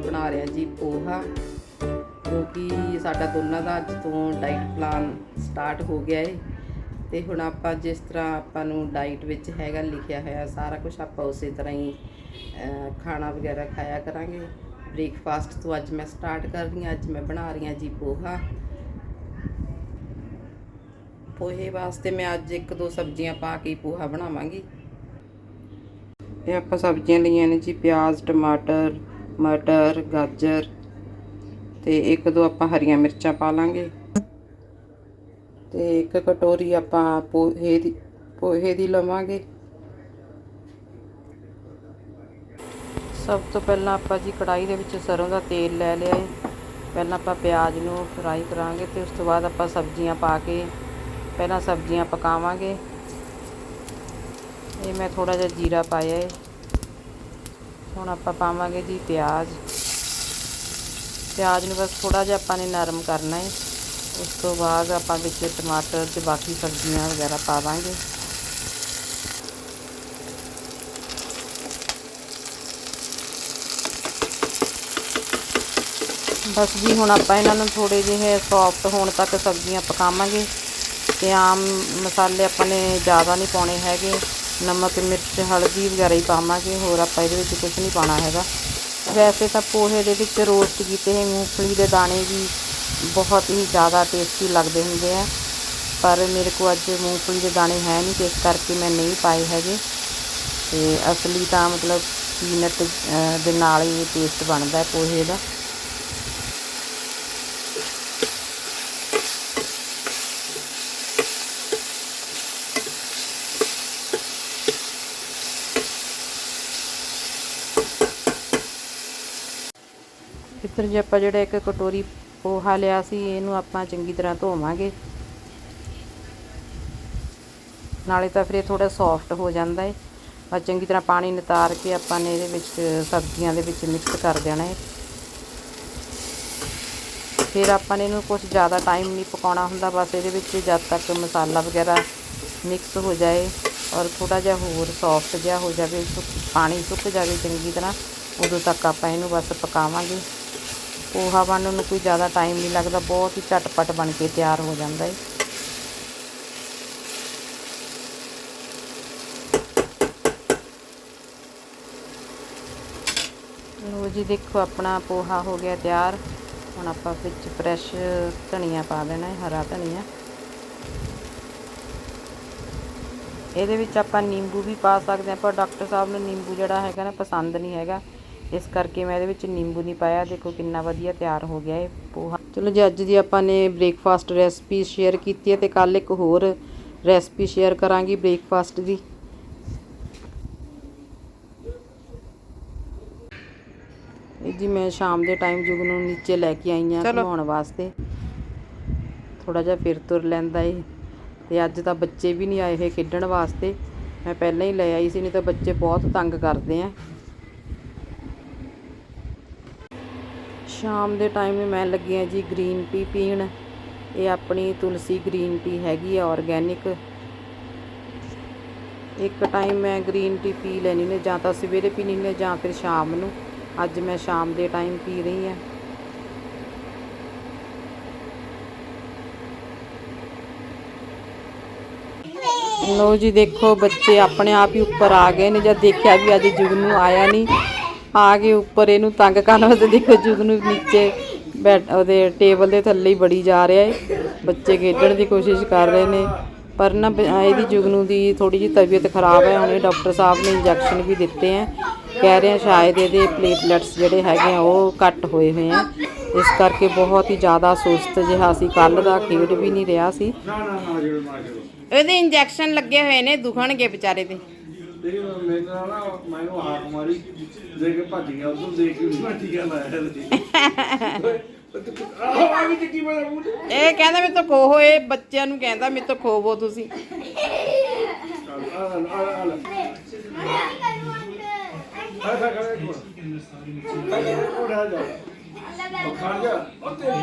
ਬਣਾ ਰਹੇ ਹਾਂ ਜੀ ਪੋਹਾ ਕਿਉਂਕਿ ਸਾਡਾ ਦੋਨਾਂ ਦਾ ਅੱਜ ਤੋਂ ਡਾਈਟ ਪਲਾਨ ਸਟਾਰਟ ਹੋ ਗਿਆ ਏ। ਤੇ ਹੁਣ ਆਪਾਂ ਜਿਸ ਤਰ੍ਹਾਂ ਆਪਾਂ ਨੂੰ ਡਾਈਟ ਵਿੱਚ ਹੈਗਾ ਲਿਖਿਆ ਹੋਇਆ, ਸਾਰਾ ਕੁਝ ਆਪਾਂ ਉਸੇ ਤਰ੍ਹਾਂ ਹੀ ਖਾਣਾ ਵਗੈਰਾ ਖਾਇਆ ਕਰਾਂਗੇ। ਬ੍ਰੇਕਫਾਸਟ ਤੋਂ ਅੱਜ ਮੈਂ ਸਟਾਰਟ ਕਰ ਰਹੀ ਹਾਂ, ਅੱਜ ਮੈਂ ਬਣਾ ਰਹੀ ਹਾਂ ਜੀ ਪੋਹਾ। ਪੋਹੇ ਵਾਸਤੇ ਮੈਂ ਅੱਜ ਇੱਕ ਦੋ ਸਬਜ਼ੀਆਂ ਪਾ ਕੇ ਪੋਹਾ ਬਣਾਵਾਂਗੀ। ਇਹ ਆਪਾਂ ਸਬਜ਼ੀਆਂ ਲਈਆਂ ਨੇ ਜੀ, ਪਿਆਜ਼, ਟਮਾਟਰ ਮਟਰ, ਗਾਜਰ ਤੇ ਇੱਕ ਦੋ ਆਪਾਂ ਹਰੀਆਂ ਮਿਰਚਾਂ ਪਾ ਲਾਂਗੇ। ਤੇ ਇੱਕ ਕਟੋਰੀ ਆਪਾਂ ਪੋਹੇ ਦੀ ਪੋਹੇ ਦੀ ਲਵਾਂਗੇ। ਸਭ ਤੋਂ ਪਹਿਲਾਂ ਆਪਾਂ ਜੀ ਕੜਾਈ ਦੇ ਵਿੱਚ ਸਰੋਂ ਦਾ ਤੇਲ ਲੈ ਲਿਆ ਹੈ ਪਹਿਲਾਂ ਆਪਾਂ ਪਿਆਜ਼ ਨੂੰ ਫਰਾਈ ਕਰਾਂਗੇ ਤੇ ਉਸ ਤੋਂ ਬਾਅਦ ਆਪਾਂ ਸਬਜ਼ੀਆਂ ਪਾ ਕੇ ਪਹਿਲਾਂ ਸਬਜ਼ੀਆਂ ਪਕਾਵਾਂਗੇ। ਇਹ ਮੈਂ ਥੋੜਾ ਜਿਹਾ ਜੀਰਾ ਪਾਇਆ ਹੈ ਹੁਣ ਆਪਾਂ ਪਾਵਾਂਗੇ ਜੀ ਪਿਆਜ਼। ਪਿਆਜ਼ ਨੂੰ ਬਸ ਥੋੜਾ ਜਿਹਾ ਆਪਾਂ ਨੇ ਨਰਮ ਕਰਨਾ ਹੈ ਉਸ ਤੋਂ ਬਾਅਦ ਆਪਾਂ ਵਿੱਚ ਟਮਾਟਰ ਤੇ ਬਾਕੀ ਸਬਜ਼ੀਆਂ ਵਗੈਰਾ ਪਾਵਾਂਗੇ। ਬਸ ਜੀ ਹੁਣ ਆਪਾਂ ਇਹਨਾਂ ਨੂੰ ਥੋੜੇ ਜਿਹੇ ਸੌਫਟ ਹੋਣ ਤੱਕ ਸਬਜ਼ੀਆਂ ਪਕਾਵਾਂਗੇ। ਤੇ ਆਮ ਮਸਾਲੇ ਆਪਾਂ ਨੇ ਜ਼ਿਆਦਾ ਨਹੀਂ ਪਾਉਣੇ ਹੈਗੇ। ਨਮਕ, ਮਿਰਚ, ਹਲਦੀ ਵਗੈਰਾ ਹੀ ਪਾਵਾਂਗੇ, ਹੋਰ ਆਪਾਂ ਇਹਦੇ ਵਿੱਚ ਕੁਝ ਨਹੀਂ ਪਾਉਣਾ ਹੈਗਾ। ਵੈਸੇ ਤਾਂ ਪੋਹੇ ਦੇ ਵਿੱਚ ਰੋਸਟ ਕੀਤੇ ਹੋਏ ਮੂੰਗਫਲੀ ਦੇ ਦਾਣੇ ਵੀ ਬਹੁਤ ਹੀ ਜ਼ਿਆਦਾ ਟੇਸਟੀ ਲੱਗਦੇ ਹੁੰਦੇ ਆ। ਪਰ ਮੇਰੇ ਕੋਲ ਅੱਜ ਮੂੰਗਫਲੀ ਦੇ ਦਾਣੇ ਹੈ ਨਹੀਂ, ਤੇ ਇਸ ਕਰਕੇ ਮੈਂ ਨਹੀਂ ਪਾਏ ਹੈਗੇ। ਤੇ ਅਸਲੀ ਤਾਂ ਮਤਲਬ ਪੀਨਟ ਦੇ ਨਾਲ ਹੀ ਟੇਸਟ ਬਣਦਾ ਪੋਹੇ ਦਾ। ਇੱਧਰ ਜੇ ਆਪਾਂ ਜਿਹੜਾ ਇੱਕ ਕਟੋਰੀ ਪੋਹਾ ਲਿਆ ਸੀ, ਇਹਨੂੰ ਆਪਾਂ ਚੰਗੀ ਤਰ੍ਹਾਂ ਧੋਵਾਂਗੇ। ਨਾਲੇ ਤਾਂ ਫਿਰ ਇਹ ਥੋੜਾ ਸੌਫਟ ਹੋ ਜਾਂਦਾ ਹੈ ਆ ਚੰਗੀ ਤਰ੍ਹਾਂ ਪਾਣੀ ਨਿਤਾਰ ਕੇ ਆਪਾਂ ਨੇ ਇਹਦੇ ਵਿੱਚ ਸਬਜ਼ੀਆਂ ਦੇ ਵਿੱਚ ਮਿਕਸ ਕਰ ਦੇਣਾ ਹੈ ਫਿਰ ਆਪਾਂ ਨੇ ਇਹਨੂੰ ਕੁਝ ਜ਼ਿਆਦਾ ਟਾਈਮ ਨਹੀਂ ਪਕਾਉਣਾ ਹੁੰਦਾ, ਬਸ ਇਹਦੇ ਵਿੱਚ ਜਦ ਤੱਕ ਮਸਾਲਾ ਵਗੈਰਾ ਮਿਕਸ ਹੋ ਜਾਏ ਔਰ ਥੋੜਾ ਜਿਹਾ ਹੋਰ ਸੌਫਟ ਜਿਹਾ ਹੋ ਜਾਵੇ, ਸੁੱਕ- ਪਾਣੀ ਸੁੱਕ ਜਾਵੇ ਚੰਗੀ ਤਰ੍ਹਾਂ, ਉਦੋਂ ਤੱਕ ਆਪਾਂ ਇਹਨੂੰ ਬਸ ਪਕਾਵਾਂਗੇ। ਪੋਹਾ ਬਣਨ ਨੂੰ ਕੋਈ ਜ਼ਿਆਦਾ ਟਾਈਮ ਨਹੀਂ ਲੱਗਦਾ, ਬਹੁਤ ਹੀ ਝਟਪਟ ਬਣ ਕੇ ਤਿਆਰ ਹੋ ਜਾਂਦਾ ਹੈ ਲੋ ਜੀ, ਦੇਖੋ ਆਪਣਾ ਪੋਹਾ ਹੋ ਗਿਆ ਤਿਆਰ। ਹੁਣ ਆਪਾਂ ਵਿੱਚ ਫਰੈਸ਼ ਧਨੀਆ ਪਾ ਦੇਣਾ ਹੈ ਹਰਾ ਧਨੀਆ। ਇਹਦੇ ਵਿੱਚ ਆਪਾਂ ਨਿੰਬੂ ਵੀ ਪਾ ਸਕਦੇ ਹਾਂ, ਪਰ ਡਾਕਟਰ ਸਾਹਿਬ ਨੂੰ ਨਿੰਬੂ ਜਿਹੜਾ ਹੈਗਾ ਨਾ ਪਸੰਦ ਨਹੀਂ ਹੈਗਾ। ਇਸ ਕਰਕੇ ਮੈਂ ਇਹਦੇ ਵਿੱਚ ਨਿੰਬੂ ਨਹੀਂ ਪਾਇਆ। ਦੇਖੋ ਕਿੰਨਾ ਵਧੀਆ ਤਿਆਰ ਹੋ ਗਿਆ ਇਹ ਪੋਹਾ। ਚਲੋ ਜੀ ਅੱਜ ਦੀ ਆਪਾਂ ਨੇ ਬ੍ਰੇਕਫਾਸਟ ਰੈਸਪੀ ਸ਼ੇਅਰ ਕੀਤੀ ਹੈ ਤੇ ਕੱਲ ਇੱਕ ਹੋਰ ਰੈਸਪੀ ਸ਼ੇਅਰ ਕਰਾਂਗੀ ਬ੍ਰੇਕਫਾਸਟ ਦੀ। ਇਹ ਜੀ ਮੈਂ ਸ਼ਾਮ ਦੇ ਟਾਈਮ ਜੁਗ ਨੂੰ ਨੀਚੇ ਲੈ ਕੇ ਆਈ ਹਾਂ ਘੁਮਾਉਣ ਵਾਸਤੇ। ਥੋੜਾ ਜਿਹਾ ਫਿਰ ਤੁਰ ਲੈਂਦਾ ਏ। ਤੇ ਅੱਜ ਤਾਂ ਬੱਚੇ ਵੀ ਨਹੀਂ ਆਏ ਹੋਏ ਖੇਡਣ ਵਾਸਤੇ। ਮੈਂ ਪਹਿਲਾਂ ਹੀ ਲੈ ਆਈ ਸੀ ਨਹੀਂ ਤਾਂ ਬੱਚੇ ਬਹੁਤ ਤੰਗ ਕਰਦੇ ਆ। ਸ਼ਾਮ ਦੇ ਟਾਈਮ ਮੈਂ ਲੱਗੀ ਆ ਜੀ ਗ੍ਰੀਨ ਟੀ ਪੀਣ। ਇਹ ਆਪਣੀ ਤੁਲਸੀ ਗ੍ਰੀਨ ਟੀ ਹੈਗੀ ਆ ਆਰਗੈਨਿਕ ਇੱਕ ਟਾਈਮ ਮੈਂ ਗ੍ਰੀਨ ਟੀ ਪੀ ਲੈਣੀ ਨੇ ਜਾਂ ਤਾਂ ਸਵੇਰੇ ਪੀਣੀ ਨੇ ਜਾਂ ਫਿਰ ਸ਼ਾਮ ਨੂੰ। ਅੱਜ ਮੈਂ ਸ਼ਾਮ ਦੇ ਟਾਈਮ ਪੀ ਰਹੀ ਹਾਂ। ਲੋ ਜੀ, ਦੇਖੋ ਬੱਚੇ ਆਪਣੇ ਆਪ ਹੀ ਉੱਪਰ ਆ ਗਏ ਨੇ ਜਦ ਦੇਖਿਆ ਵੀ ਅੱਜ ਜੁਗਨੂ ਆਇਆ ਨਹੀਂ। ਆ ਕੇ ਉੱਪਰ ਇਹਨੂੰ ਤੰਗ ਕਰਨ ਵਾਸਤੇ ਦੇਖੋ ਜੁਗਨੂ ਨੀਚੇ ਬੈਠ ਉਹਦੇ ਟੇਬਲ ਦੇ ਥੱਲੇ ਹੀ ਬੜੀ ਜਾ ਰਿਹਾ ਹੈ ਬੱਚੇ ਖੇਡਣ ਦੀ ਕੋਸ਼ਿਸ਼ ਕਰ ਰਹੇ ਨੇ। ਪਰ ਨਾ ਬ- ਇਹਦੀ ਜੁਗਨੂ ਦੀ ਥੋੜੀ ਜਿਹੀ ਤਬੀਅਤ ਖਰਾਬ ਹੈ ਹੁਣੇ ਡਾਕਟਰ ਸਾਹਿਬ ਨੇ ਇੰਜੈਕਸ਼ਨ ਵੀ ਦਿੱਤੇ ਆ ਕਹਿ ਰਹੇ ਆ ਸ਼ਾਇਦ ਇਹਦੇ ਪਲੇਟਲੈਟਸ ਜਿਹੜੇ ਹੈਗੇ ਆ ਉਹ ਘੱਟ ਹੋਏ ਹੋਏ ਆ। ਇਸ ਕਰਕੇ ਬਹੁਤ ਹੀ ਜ਼ਿਆਦਾ ਸੁਸਤ ਜਿਹਾ ਸੀ ਕੱਲ ਦਾ ਖੇਡ ਵੀ ਨਹੀਂ ਰਿਹਾ ਸੀ। ਨਾ ਨਾ ਨਾ ਨਾ ਇਹਦੇ ਇੰਜੈਕਸ਼ਨ ਲੱਗੇ ਹੋਏ ਨੇ ਦੁਖਣਗੇ ਵਿਚਾਰੇ ਤੇ ਦੇਖੋ ਮੇਰੇ ਨਾਲ ਨਾ ਮੈਨੂੰ ਹਾਕ ਮਾਰੀ ਦੇ ਕੇ ਭੱਜ ਗਿਆ ਉਦੋਂ ਦੇਖ ਕੇ ਮੈਂ ਟੀਕਾ ਲਾਇਆ ਤੇ। ਆਹ ਆ ਵੀ ਟਿੱਕੀ ਮੇਰਾ ਮੂੰਹ ਤੇ ਇਹ ਕਹਿੰਦਾ ਮੇਰੇ ਤੋਂ ਖੋਹੋ ਇਹ ਬੱਚਿਆਂ ਨੂੰ ਕਹਿੰਦਾ ਮੇਰੇ ਤੋਂ ਖੋਵੋ ਤੁਸੀਂ। ਆ ਆ ਆ ਆ ਲੈ। ਆ ਖਾ ਖਾ ਇੱਕ ਮਿੰਟ ਆ ਜਾ ਉਹ ਰਹਿ ਜਾ। ਉਹ ਖਾ ਜਾ। ਉਹ ਤੇਰੀ